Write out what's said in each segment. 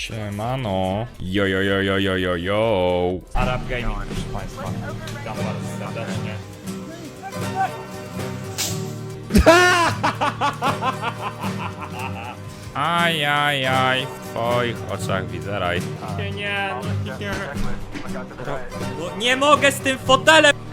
Siemano. Jo, jo, jo, jo, jo, jo, jo. Arab Gaming, proszę Państwa. Witam bardzo serdecznie. Aj, aj, aj, w twoich oczach widzę raj. Nie, nie, nie. No, nie mogę z tym fotelem!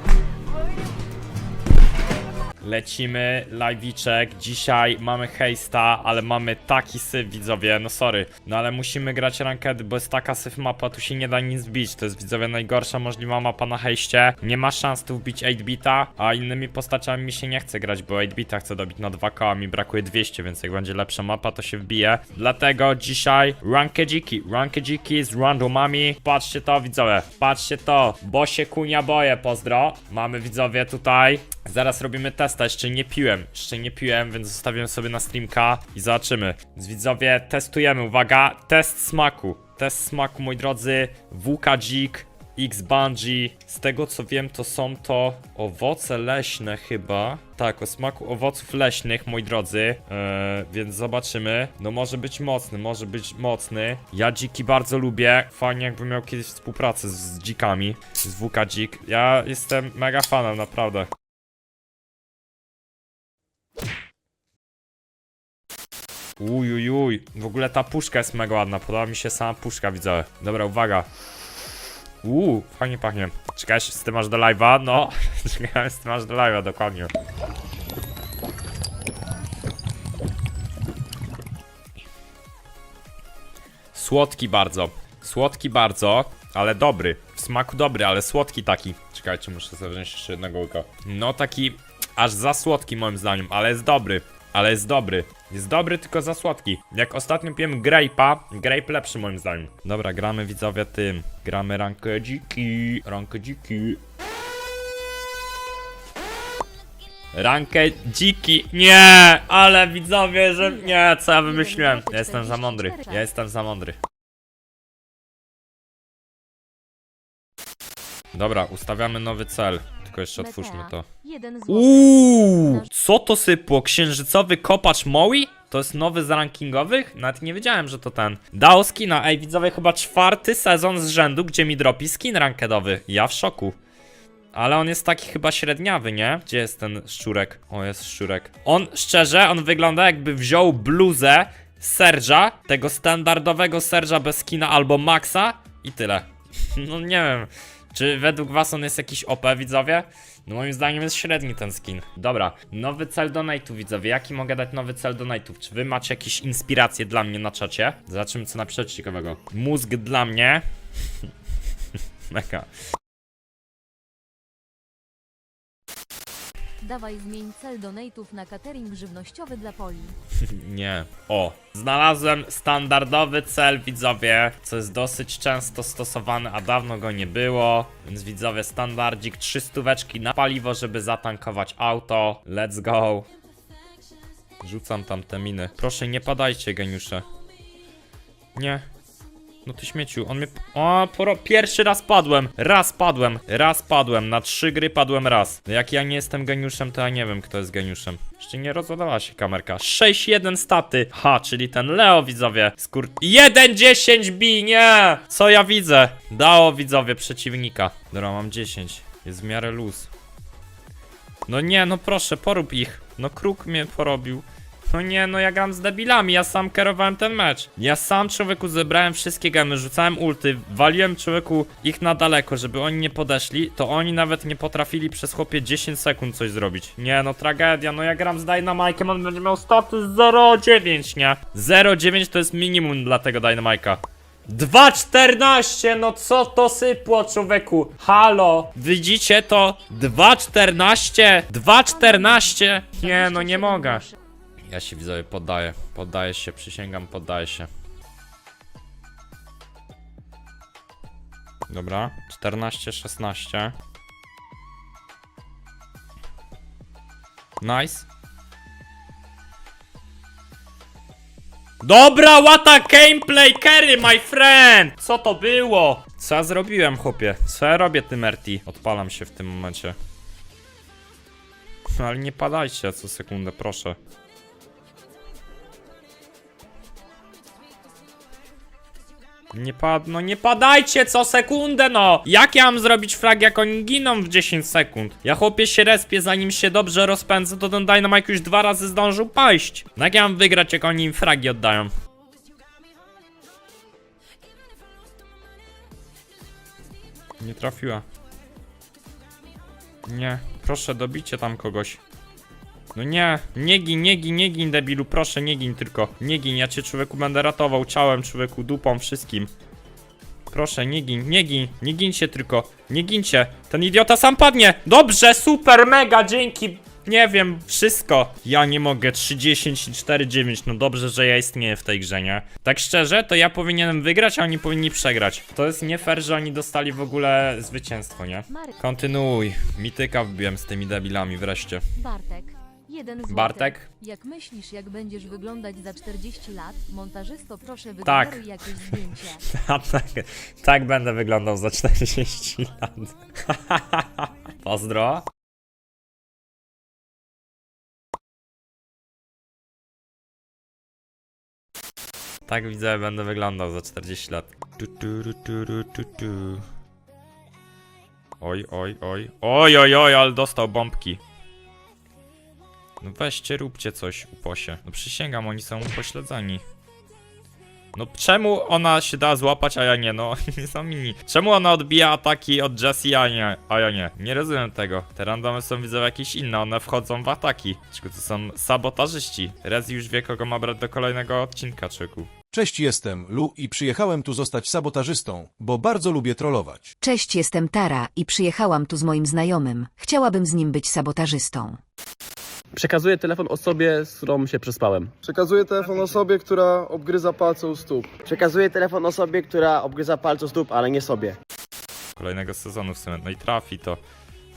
Lecimy, live'iczek, dzisiaj mamy hejsta, ale mamy taki syf widzowie, no sorry, no ale musimy grać rankedy, bo jest taka syf mapa, tu się nie da nic bić, to jest widzowie najgorsza możliwa mapa na hejście, nie ma szans tu wbić 8-bita, a innymi postaciami mi się nie chce grać, bo 8-bita chcę dobić na 2k, a mi brakuje 200, więc jak będzie lepsza mapa, to się wbije, dlatego dzisiaj rankedziki, rankedziki z randomami, patrzcie to widzowie, patrzcie to, bo się kunia boję, pozdro, mamy widzowie tutaj, Zaraz robimy testa, jeszcze nie piłem, jeszcze nie piłem, więc zostawiłem sobie na streamka i zobaczymy. Więc widzowie, testujemy, uwaga, test smaku. Test smaku, moi drodzy, WK Dzik, X Bungee. Z tego co wiem, to są to owoce leśne chyba. Tak, o smaku owoców leśnych, moi drodzy. Eee, więc zobaczymy. No może być mocny, może być mocny. Ja dziki bardzo lubię. Fajnie jakbym miał kiedyś współpracę z, z dzikami, z WK Dzik. Ja jestem mega fanem, naprawdę. Ujujuj, w ogóle ta puszka jest mega ładna, podoba mi się sama puszka, widzę. Dobra, uwaga. Uuu, fajnie pachnie. Czekaj, z tym masz do live'a? No, czekaj, z tym masz do live'a, dokładnie. Słodki bardzo, słodki bardzo, ale dobry. W smaku dobry, ale słodki taki. Czekajcie, muszę sobie wziąć jeszcze jednego łyka. No taki, aż za słodki moim zdaniem, ale jest dobry. Ale jest dobry. Jest dobry, tylko za słodki. Jak ostatnio piłem grape'a, grape lepszy moim zdaniem. Dobra, gramy widzowie tym. Gramy rankedziki. Rankedziki. Rankę dziki. Nie, ale widzowie, że nie, co ja wymyśliłem. Ja jestem za mądry. Ja jestem za mądry. Dobra, ustawiamy nowy cel. Tylko jeszcze otwórzmy to. Uuu, co to sypło? Księżycowy kopacz Moi? To jest nowy z rankingowych? Nawet nie wiedziałem, że to ten. Dał skina, ej widzowie, chyba czwarty sezon z rzędu, gdzie mi dropi skin rankedowy. Ja w szoku. Ale on jest taki chyba średniawy, nie? Gdzie jest ten szczurek? O, jest szczurek. On, szczerze, on wygląda jakby wziął bluzę Serge'a, tego standardowego Serge'a bez skina albo Maxa i tyle. No nie wiem. Czy według was on jest jakiś OP, widzowie? No moim zdaniem jest średni ten skin. Dobra, nowy cel donate'ów, widzowie. Jaki mogę dać nowy cel donate'ów? Czy wy macie jakieś inspiracje dla mnie na czacie? Zobaczymy, co napiszecie ciekawego. Mózg dla mnie. Mega. Dawaj zmień cel donate'ów na catering żywnościowy dla Poli. Nie. O, znalazłem standardowy cel, widzowie, co jest dosyć często stosowany, a dawno go nie było. Więc widzowie, standardzik, 300 stóweczki na paliwo, żeby zatankować auto. Let's go. Rzucam tam te miny. Proszę, nie padajcie, geniusze. Nie. No ty śmieciu, on mnie... O, poro... pierwszy raz padłem. Raz padłem. Raz padłem. Na trzy gry padłem raz. No Jak ja nie jestem geniuszem, to ja nie wiem, kto jest geniuszem. Jeszcze nie rozładowała się kamerka. 6-1 staty. Ha, czyli ten Leo, widzowie. Skur... 1-10 bi, nie! Co ja widzę? Dało, widzowie, przeciwnika. Dobra, mam 10. Jest w miarę luz. No nie, no proszę, porób ich. No kruk mnie porobił. No nie, no ja gram z debilami, ja sam kierowałem ten mecz. Ja sam człowieku zebrałem wszystkie gemy, rzucałem ulty, waliłem człowieku ich na daleko, żeby oni nie podeszli, to oni nawet nie potrafili przez chłopie 10 sekund coś zrobić. Nie, no tragedia, no ja gram z Dynamike'em, on będzie miał staty 0,9, nie? 0,9 to jest minimum dla tego Dynamike'a. 2,14, no co to sypło, człowieku? Halo, widzicie to? 2,14, 2,14. Nie, no nie mogę. Ja się widzowie poddaję. Poddaję się, przysięgam, poddaję się. Dobra, 14, 16. Nice. Dobra, what a gameplay carry, my friend! Co to było? Co ja zrobiłem, chłopie? Co ja robię, tym Erti? Odpalam się w tym momencie. No, Ale nie padajcie co sekundę, proszę. Nie pad... No nie padajcie co sekundę, no! Jak ja mam zrobić frag, jak oni giną w 10 sekund? Ja chłopie się respię, zanim się dobrze rozpędzę, to ten Dynamite już dwa razy zdążył paść. No jak ja mam wygrać, jak oni im fragi oddają? Nie trafiła. Nie, proszę, dobicie tam kogoś. No nie, nie gin, nie gin, nie gin, debilu, proszę, nie gin tylko. Nie gin, ja cię człowieku będę ratował ciałem, człowieku, dupą, wszystkim. Proszę, nie gin, nie gin, nie gincie tylko, nie gincie. Ten idiota sam padnie. Dobrze, super, mega, dzięki. Nie wiem, wszystko. Ja nie mogę, 30 i 4-9, no dobrze, że ja istnieję w tej grze, nie? Tak szczerze, to ja powinienem wygrać, a oni powinni przegrać. To jest nie fair, że oni dostali w ogóle zwycięstwo, nie? Kontynuuj. Mityka wbiłem z tymi debilami wreszcie. Bartek. Jeden złoty. Bartek? Jak myślisz, jak będziesz wyglądać za 40 lat? Montażysto, proszę Tak. wygeneruj jakieś zdjęcie. A tak, tak będę wyglądał za 40 lat. Pozdro. Tak widzę, będę wyglądał za 40 lat. Tu, tu, tu, tu, tu, tu. Oj, oj, oj. Oj, oj, oj, ale dostał bombki. No weźcie, róbcie coś, uposie. No przysięgam, oni są upośledzeni. No czemu ona się da złapać, a ja nie? No, nie są inni. Czemu ona odbija ataki od Jessie, a nie? A ja nie. Nie rozumiem tego. Te randomy są widzę jakieś inne, one wchodzą w ataki. Tylko to są sabotażyści. Rezi już wie, kogo ma brać do kolejnego odcinka, czeku. Cześć, jestem Lu i przyjechałem tu zostać sabotażystą, bo bardzo lubię trollować. Cześć, jestem Tara i przyjechałam tu z moim znajomym. Chciałabym z nim być sabotażystą. Przekazuję telefon osobie, z którą się przespałem. Przekazuję telefon osobie, która obgryza palce u stóp. Przekazuję telefon osobie, która obgryza palce stóp, ale nie sobie. Kolejnego sezonu w sumie. No i trafi to.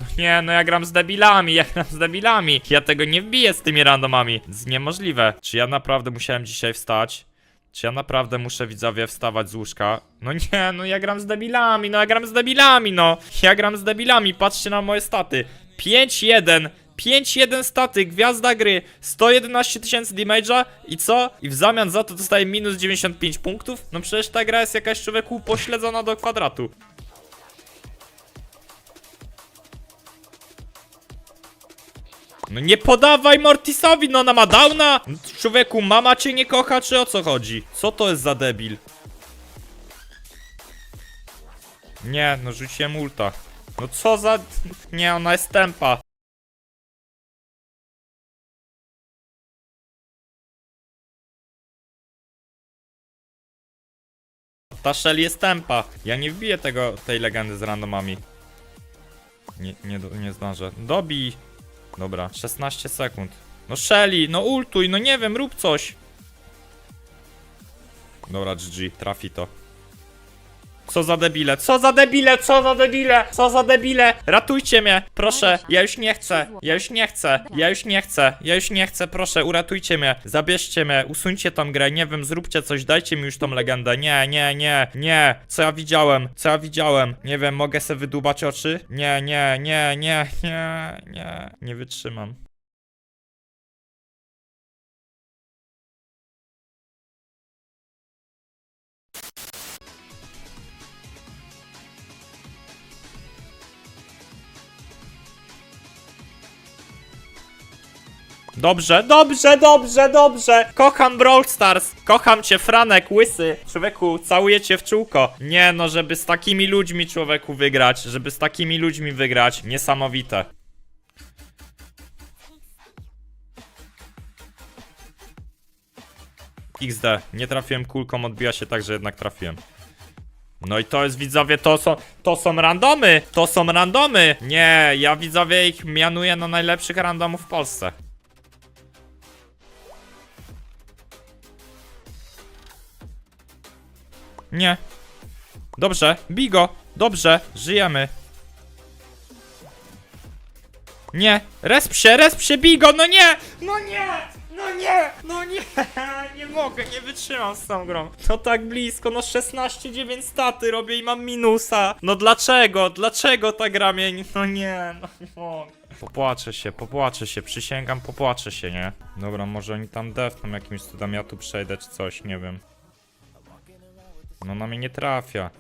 No nie, no ja gram z debilami, ja gram z debilami. Ja tego nie wbiję z tymi randomami. To jest niemożliwe. Czy ja naprawdę musiałem dzisiaj wstać? Czy ja naprawdę muszę widzowie wstawać z łóżka? No nie, no ja gram z debilami, no ja gram z debilami, no. Ja gram z debilami, patrzcie na moje staty. 5-1, 5-1 staty, gwiazda gry, 111 tysięcy damage'a i co? I w zamian za to dostaję minus 95 punktów? No przecież ta gra jest jakaś człowieku pośledzona do kwadratu. No nie podawaj Mortisowi, no ona ma downa! No, Człowieku, mama cię nie kocha, czy o co chodzi? Co to jest za debil? Nie, no rzuciłem ulta. No co za... Nie, ona jest tempa. Ta Shelly jest tempa. Ja nie wbiję tego, tej legendy z randomami. Nie, nie, nie zdążę. Dobij. Dobra, 16 sekund. No Shelly, no ultuj, no nie wiem, rób coś. Dobra, GG, trafi to. Co za debile, co za debile, co za debile, co za debile. Ratujcie mnie, proszę, ja już nie chcę, ja już nie chcę, ja już nie chcę, ja już nie chcę, proszę, uratujcie mnie, zabierzcie mnie, usuńcie tą grę, nie wiem, zróbcie coś, dajcie mi już tą legendę. Nie, nie, nie, nie, co ja widziałem, co ja widziałem, nie wiem, mogę sobie wydubać oczy? Nie, nie, nie, nie, nie, nie, nie wytrzymam. Dobrze, dobrze, dobrze, dobrze! Kocham Brawl Stars! Kocham cię, Franek, łysy! Człowieku, całuję cię w czółko. Nie no, żeby z takimi ludźmi, człowieku, wygrać. Żeby z takimi ludźmi wygrać. Niesamowite. XD. Nie trafiłem kulką, odbija się tak, że jednak trafiłem. No i to jest widzowie, to są, to są randomy! To są randomy! Nie, ja widzowie ich mianuję na najlepszych randomów w Polsce. Nie. Dobrze, Bigo. Dobrze, żyjemy. Nie, resp się, Bigo, no nie! No nie! No nie! No nie! Nie mogę, nie wytrzymam z tą grą. To tak blisko, no 16-9 staty robię i mam minusa. No dlaczego? Dlaczego ta gra mnie... No nie, no nie mogę. Popłaczę się, popłaczę się, przysięgam, popłaczę się, nie? Dobra, może oni tam defną jakimś cudem, ja tu przejdę czy coś, nie wiem. No na mnie nie trafia.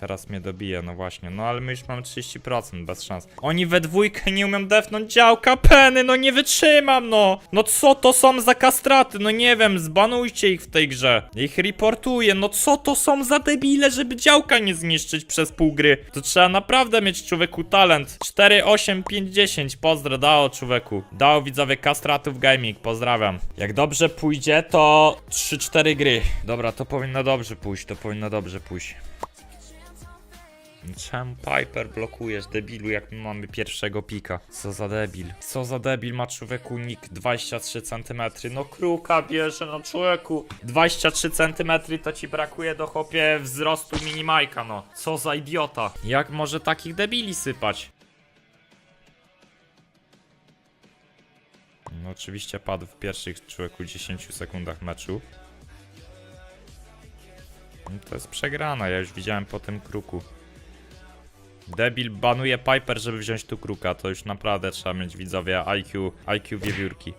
Teraz mnie dobije, no właśnie. No ale my już mamy 30%, bez szans. Oni we dwójkę nie umieją defnąć działka, peny, no nie wytrzymam, no! No co to są za kastraty? No nie wiem, zbanujcie ich w tej grze. Ich reportuję, no co to są za debile, żeby działka nie zniszczyć przez pół gry? To trzeba naprawdę mieć człowieku talent. 4, 8, 5, 10, pozdro, dało człowieku. Dało widzowie kastratów gaming, pozdrawiam. Jak dobrze pójdzie, to 3-4 gry. Dobra, to powinno dobrze pójść, to powinno dobrze pójść. Czemu Piper blokujesz, debilu, jak my mamy pierwszego pika? Co za debil? Co za debil ma człowieku nick 23 cm? No kruka bierze, no człowieku. 23 cm to ci brakuje do chłopie wzrostu minimajka, no. Co za idiota. Jak może takich debili sypać? No oczywiście padł w pierwszych człowieku 10 sekundach meczu. No to jest przegrana, ja już widziałem po tym kruku. Debil banuje Piper, żeby wziąć tu kruka. To już naprawdę trzeba mieć widzowie IQ, IQ wiewiórki.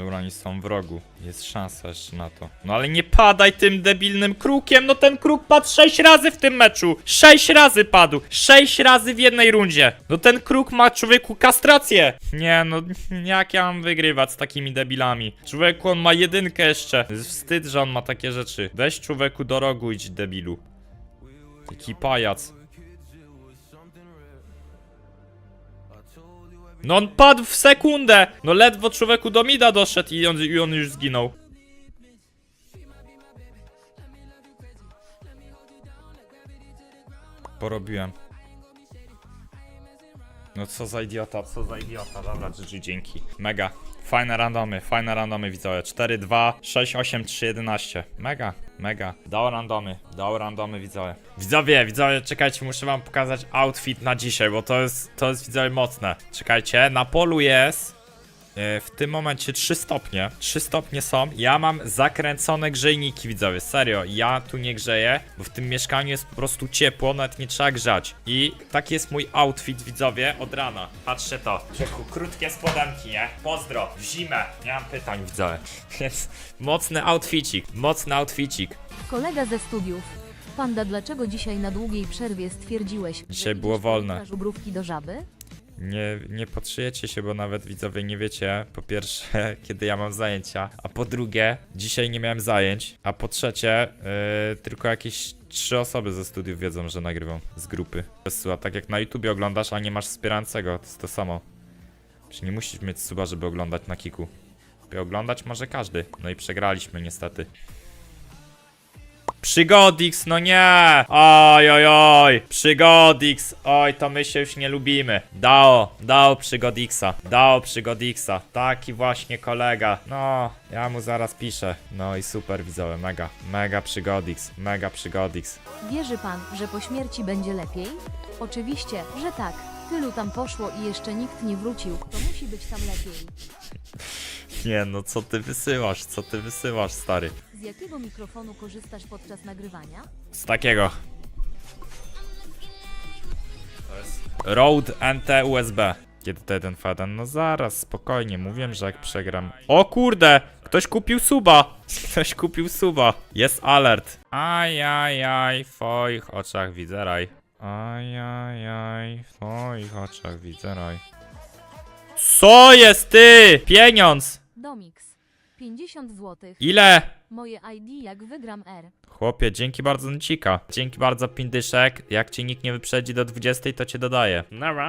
Dobra, oni są w rogu. Jest szansa jeszcze na to. No ale nie padaj tym debilnym krukiem. No ten kruk padł 6 razy w tym meczu. 6 razy padł. 6 razy w jednej rundzie. No ten kruk ma człowieku kastrację. Nie, no jak ja mam wygrywać z takimi debilami? Człowieku, on ma jedynkę jeszcze. Jest wstyd, że on ma takie rzeczy. Weź człowieku do rogu idź debilu. Taki pajac. No on padł w sekundę! No ledwo człowieku do mida doszedł i on, i on już zginął. Porobiłem. No co za idiota, co za idiota. Dobra, GG, dzięki. Mega. Fajne randomy, fajne randomy widzowie. 4, 2, 6, 8, 3, 11. Mega, mega. Dał randomy, dał randomy widzowie. Widzowie, widzowie, czekajcie, muszę wam pokazać outfit na dzisiaj, bo to jest, to jest widzowie mocne. Czekajcie, na polu jest w tym momencie 3 stopnie. 3 stopnie są. Ja mam zakręcone grzejniki, widzowie. Serio, ja tu nie grzeję, bo w tym mieszkaniu jest po prostu ciepło, nawet nie trzeba grzać. I taki jest mój outfit, widzowie, od rana. Patrzcie to. Czeku, krótkie spodenki, nie? Pozdro, w zimę. Nie mam pytań, widzowie. Więc mocny outficik, mocny outficik. Kolega ze studiów. Panda, dlaczego dzisiaj na długiej przerwie stwierdziłeś, że Dzisiaj było wolne. litrze żubrówki do żaby? Nie, nie podszyjecie się, bo nawet widzowie nie wiecie, po pierwsze, kiedy ja mam zajęcia, a po drugie, dzisiaj nie miałem zajęć, a po trzecie, yy, tylko jakieś trzy osoby ze studiów wiedzą, że nagrywam z grupy. A tak jak na YouTubie oglądasz, a nie masz wspierającego, to jest to samo. Czy nie musisz mieć suba, żeby oglądać na kiku. Oglądać może każdy. No i przegraliśmy niestety. Przygodix, no nie! Oj, oj, oj! Przygodix! Oj, to my się już nie lubimy. Dao, dao Przygodixa. Dao Przygodixa. Taki właśnie kolega. No, ja mu zaraz piszę. No i super widzowie, mega. Mega Przygodix. Mega Przygodix. Wierzy pan, że po śmierci będzie lepiej? Oczywiście, że tak. Tylu tam poszło i jeszcze nikt nie wrócił, to musi być tam lepiej. Nie no, co ty wysyłasz? Co ty wysyłasz, stary? Z jakiego mikrofonu korzystasz podczas nagrywania? Z takiego. Rode NT USB. Kiedy to jeden faden? No zaraz, spokojnie, mówiłem, że jak przegram. O kurde! Ktoś kupił suba! Ktoś kupił suba. Jest alert. Ajajaj, w twoich oczach widzę raj. Ajajaj, w twoich oczach widzę raj. Co jest ty? Pieniądz! Domix. 50 zł. Ile? Moje ID jak wygram R. Chłopie, dzięki bardzo Nicika. Dzięki bardzo Pindyszek. Jak ci nikt nie wyprzedzi do 20, to cię dodaję. Nara.